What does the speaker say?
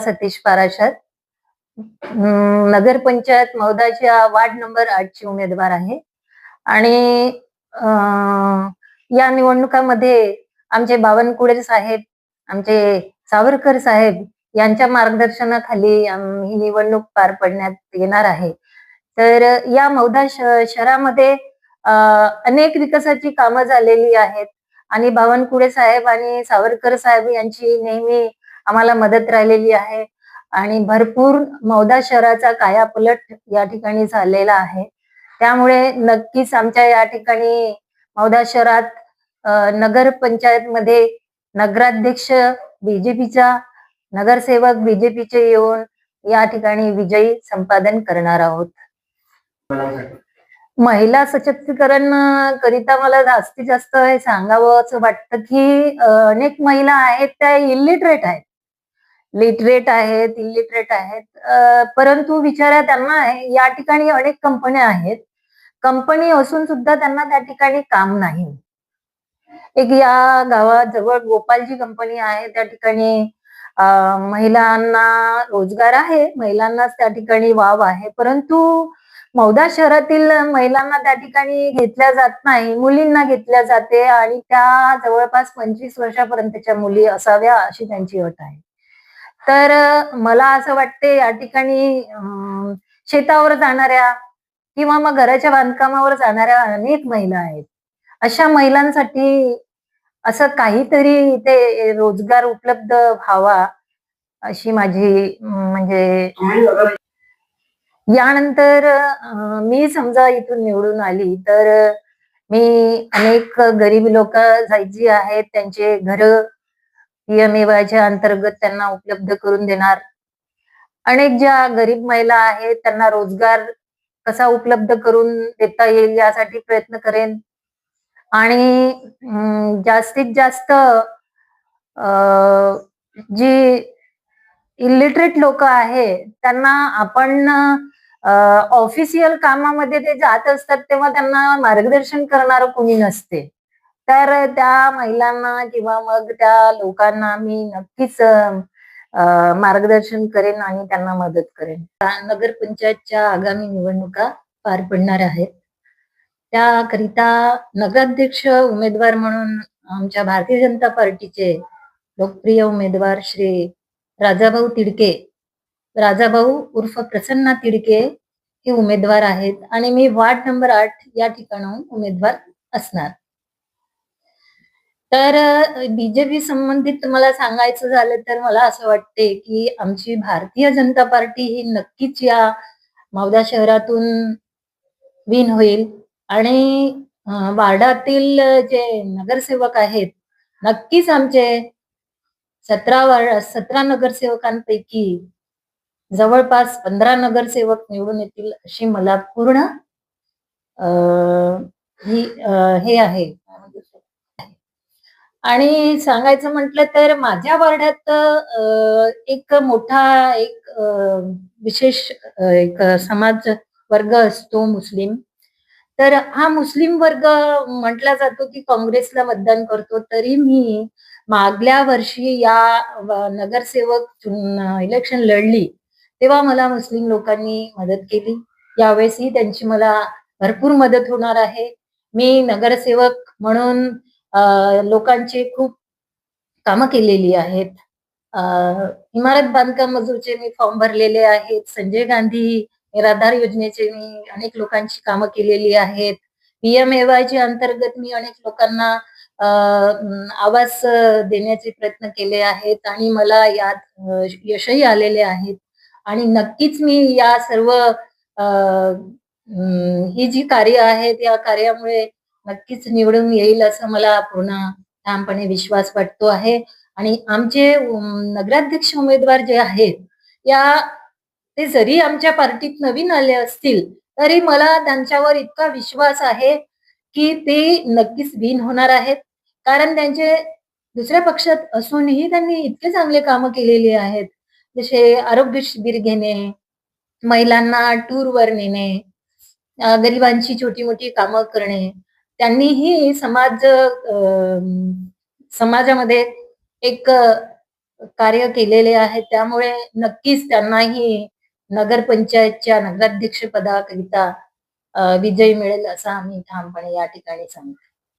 सतीश पाराशर. अं, नगरपंचायत मौदाच्या ward number आठची उमेदवार आहे. आणि या निवडणुकामध्ये आमचे बावनकुळे साहेब आमचे सावरकर साहेब यांच्या मार्गदर्शनाखाली ही निवडणूक पार पडण्यात येणार आहे. तर या मौदा शहरामध्ये अनेक विकासाची कामं झालेली आहेत. आणि बावनकुळे साहेब आणि सावरकर साहेब यांची नेहमी आम्हाला मदत राहिलेली आहे. आणि भरपूर मौदा शहराचा कायापलट या ठिकाणी झालेला आहे. त्यामुळे नक्कीच आमच्या या ठिकाणी मौदा शहरात नगर पंचायत मध्ये नगराध्यक्ष बीजेपीचा नगरसेवक बीजेपीचे येऊन या ठिकाणी विजयी संपादन करणार आहोत. महिला सशक्तीकरण करिता मला जास्तीत जास्त हे सांगावं असं वाटतं की अनेक महिला आहेत त्या इलिटरेट आहेत. लिटरेट आहेत इलिटरेट आहेत. परंतु विचारा त्यांना आहे या ठिकाणी अनेक कंपन्या आहेत. कंपनी असून सुद्धा त्यांना त्या ठिकाणी काम नाही. एक या गावाजवळ गोपालजी कंपनी आहे त्या ठिकाणी महिलांना रोजगार आहे महिलांनाच त्या ठिकाणी वाव आहे. परंतु मौदा शहरातील महिलांना त्या ठिकाणी घेतल्या जात नाही मुलींना घेतल्या जाते आणि त्या जवळपास पंचवीस वर्षापर्यंतच्या मुली असाव्या अशी त्यांची अट आहे. तर मला असं वाटते या ठिकाणी शेतावर जाणाऱ्या किंवा मग घराच्या बांधकामावर जाणाऱ्या अनेक महिला आहेत. अशा महिलांसाठी असं काहीतरी इथे रोजगार उपलब्ध व्हावा अशी माझी म्हणजे यानंतर मी समजा इथून निवडून आली तर मी अनेक गरीब लोक जायची आहेत त्यांचे घर पीएमएवायच्या अंतर्गत त्यांना उपलब्ध करून देणार. अनेक ज्या गरीब महिला आहेत त्यांना रोजगार कसा उपलब्ध करून देता येईल यासाठी प्रयत्न करेन. आणि जास्तीत जास्त जी इलिटरेट लोक आहेत त्यांना आपण ऑफिशियल कामामध्ये ते जात असतात तेव्हा त्यांना मार्गदर्शन करणार कोणी नसते. तर त्या महिलांना किंवा मग त्या लोकांना मी नक्कीच मार्गदर्शन करेन आणि त्यांना मदत करेन. नगरपंचायतच्या आगामी निवडणुका पार पडणार आहेत. त्याकरिता नगराध्यक्ष उमेदवार म्हणून आमच्या भारतीय जनता पार्टीचे लोकप्रिय उमेदवार श्री राजाभाऊ तिडके राजाभाऊ उर्फ प्रसन्ना तिडके हे उमेदवार आहेत आणि मी वार्ड नंबर आठ या ठिकाणाहून उमेदवार असणार. तर बीजेपी संबंधित मला सांगायचं झालं तर मला असं वाटते की आमची भारतीय जनता पार्टी ही नक्कीच या मावदा शहरातून विन होईल. आणि वार्डातील जे नगरसेवक आहेत नक्कीच आमचे सतरा वार्ड सतरा नगरसेवकांपैकी जवळपास पंधरा नगरसेवक निवडून येतील अशी मला पूर्ण ही हे आहे. आणि सांगायचं म्हटलं तर माझ्या वार्डात एक मोठा एक विशेष एक समाज वर्ग असतो मुस्लिम. तर हा मुस्लिम वर्ग म्हटला जातो की काँग्रेसला मतदान करतो. तरी मी मागल्या वर्षी या नगरसेवक इलेक्शन लढली तेव्हा मला मुस्लिम लोकांनी मदत केली. यावेळेसही त्यांची मला भरपूर मदत होणार आहे. मी नगरसेवक म्हणून लोकांची खूप कामं केलेली आहेत. इमारत बांधकाम मजूरचे मी फॉर्म भरलेले आहेत. संजय गांधी निराधार योजनेचे मी अनेक लोकांची कामं केलेली आहेत. पीएमएवायच्या अंतर्गत मी अनेक लोकांना आवास देण्याचे प्रयत्न केले आहेत आणि मला यात यशही आलेले आहेत. आणि नक्कीच मी या सर्व ही जी कार्य आहेत या कार्यामुळे नक्कीच निवडून येईल असं मला पूर्ण ठामपणे विश्वास वाटतो आहे. आणि आमचे नगराध्यक्ष उमेदवार जे आहेत या ते जरी आमच्या पार्टीत नवीन आले असतील तरी मला त्यांच्यावर इतका विश्वास आहे की ते नक्कीच विन होणार आहेत. कारण त्यांचे दुसऱ्या पक्षात असूनही त्यांनी इतके चांगले कामं केलेली आहेत. जसे आरोग्य शिबिर घेणे महिलांना टूरवर नेणे गरिबांची छोटी मोठी कामं करणे त्यांनीही समाज समाजामध्ये एक कार्य केलेले आहे. त्यामुळे नक्कीच त्यांनाही नगरपंचायतच्या नगराध्यक्ष पदाकरिता विजय मिळेल असं आम्ही ठामपणे या ठिकाणी सांगतो.